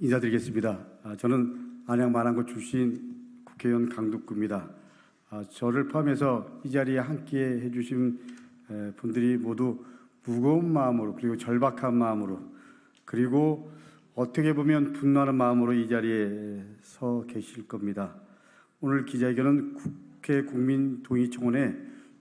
인사드리겠습니다. 아, 저는 안양 마랑구 출신 국회의원 강덕구입니다. 아, 저를 포함해서 이 자리에 함께 해주신 에, 분들이 모두 무거운 마음으로 그리고 절박한 마음으로 그리고 어떻게 보면 분노하는 마음으로 이 자리에 서 계실 겁니다. 오늘 기자회견은 국회 국민동의청원에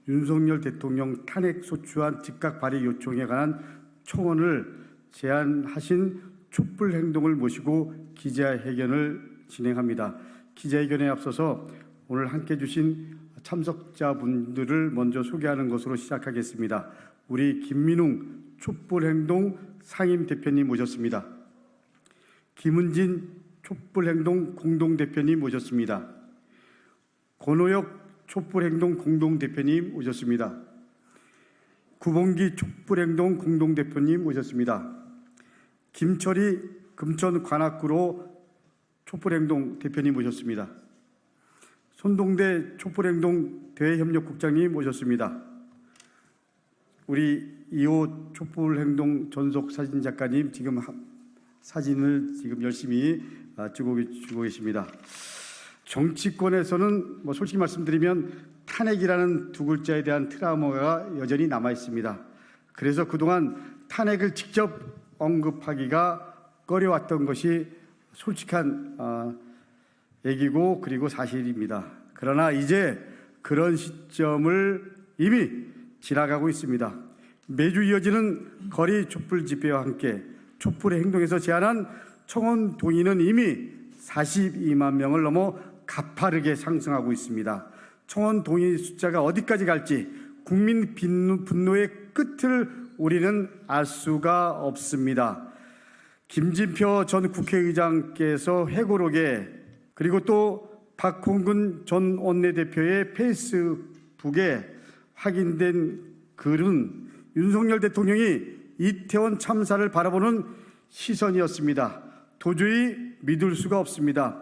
윤석열 대통령 탄핵 소추안 즉각 발의 요청에 관한 청원을 제안하신 촛불 행동을 모시고 기자회견을 진행합니다. 기자회견에 앞서서 오늘 함께 해 주신 참석자분들을 먼저 소개하는 것으로 시작하겠습니다. 우리 김민웅 촛불 행동 상임 대표님 모셨습니다. 김은진 촛불 행동 공동 대표님 모셨습니다. 권호혁 촛불행동 공동 대표님 오셨습니다. 구봉기 촛불행동 공동 대표님 오셨습니다. 김철희 금천 관악구로 촛불행동 대표님 오셨습니다. 손동대 촛불행동 대협력국장님 오셨습니다. 우리 이호 촛불행동 전속 사진 작가님 지금 하- 사진을 지금 열심히 아, 주고 계십니다. 정치권에서는 뭐 솔직히 말씀드리면 탄핵이라는 두 글자에 대한 트라우마가 여전히 남아 있습니다. 그래서 그동안 탄핵을 직접 언급하기가 꺼려왔던 것이 솔직한 아, 얘기고 그리고 사실입니다. 그러나 이제 그런 시점을 이미 지나가고 있습니다. 매주 이어지는 거리 촛불 집회와 함께 촛불의 행동에서 제안한 청원 동의는 이미 42만 명을 넘어 가파르게 상승하고 있습니다. 청원 동의 숫자가 어디까지 갈지 국민 분노, 분노의 끝을 우리는 알 수가 없습니다. 김진표 전 국회의장께서 회고록에 그리고 또 박홍근 전 원내대표의 페이스북에 확인된 글은 윤석열 대통령이 이태원 참사를 바라보는 시선이었습니다. 도저히 믿을 수가 없습니다.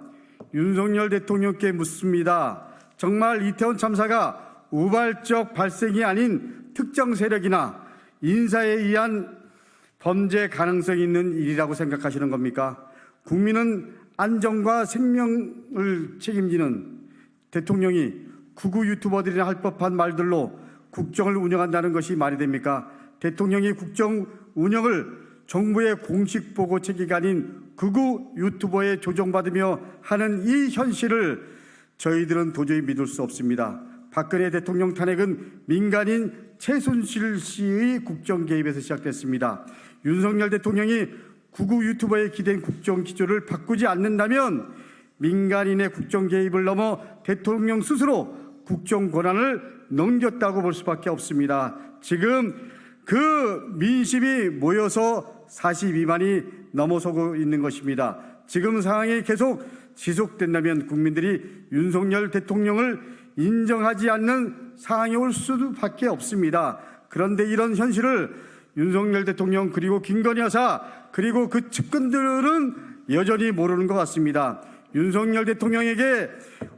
윤석열 대통령께 묻습니다. 정말 이태원 참사가 우발적 발생이 아닌 특정 세력이나 인사에 의한 범죄 가능성이 있는 일이라고 생각하시는 겁니까? 국민은 안전과 생명을 책임지는 대통령이 구구 유튜버들이나 할 법한 말들로 국정을 운영한다는 것이 말이 됩니까? 대통령이 국정 운영을 정부의 공식 보고 체계가 아닌 극우 유튜버에 조정받으며 하는 이 현실을 저희들은 도저히 믿을 수 없습니다. 박근혜 대통령 탄핵은 민간인 최순실 씨의 국정 개입에서 시작됐습니다. 윤석열 대통령이 구구 유튜버에 기댄 국정 기조를 바꾸지 않는다면 민간인의 국정 개입을 넘어 대통령 스스로 국정 권한을 넘겼다고 볼 수밖에 없습니다. 지금 그 민심이 모여서 42만이 넘어서고 있는 것입니다. 지금 상황이 계속 지속된다면 국민들이 윤석열 대통령을 인정하지 않는 상황이 올 수밖에 없습니다. 그런데 이런 현실을 윤석열 대통령 그리고 김건희 여사 그리고 그 측근들은 여전히 모르는 것 같습니다. 윤석열 대통령에게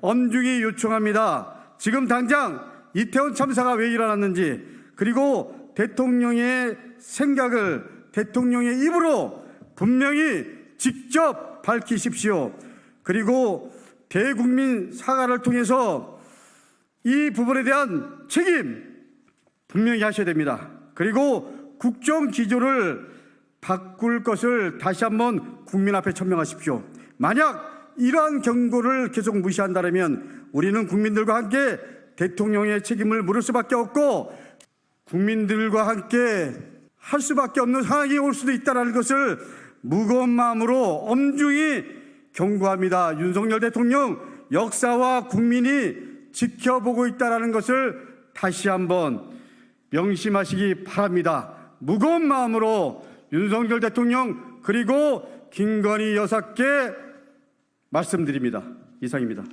엄중히 요청합니다. 지금 당장 이태원 참사가 왜 일어났는지 그리고 대통령의 생각을 대통령의 입으로 분명히 직접 밝히십시오. 그리고 대국민 사과를 통해서 이 부분에 대한 책임 분명히 하셔야 됩니다. 그리고 국정 기조를 바꿀 것을 다시 한번 국민 앞에 천명하십시오. 만약 이러한 경고를 계속 무시한다면 우리는 국민들과 함께 대통령의 책임을 물을 수밖에 없고 국민들과 함께 할 수밖에 없는 상황이 올 수도 있다는 것을 무거운 마음으로 엄중히 경고합니다. 윤석열 대통령 역사와 국민이 지켜보고 있다는 것을 다시 한번 명심하시기 바랍니다. 무거운 마음으로 윤석열 대통령 그리고 김건희 여사께 말씀드립니다. 이상입니다.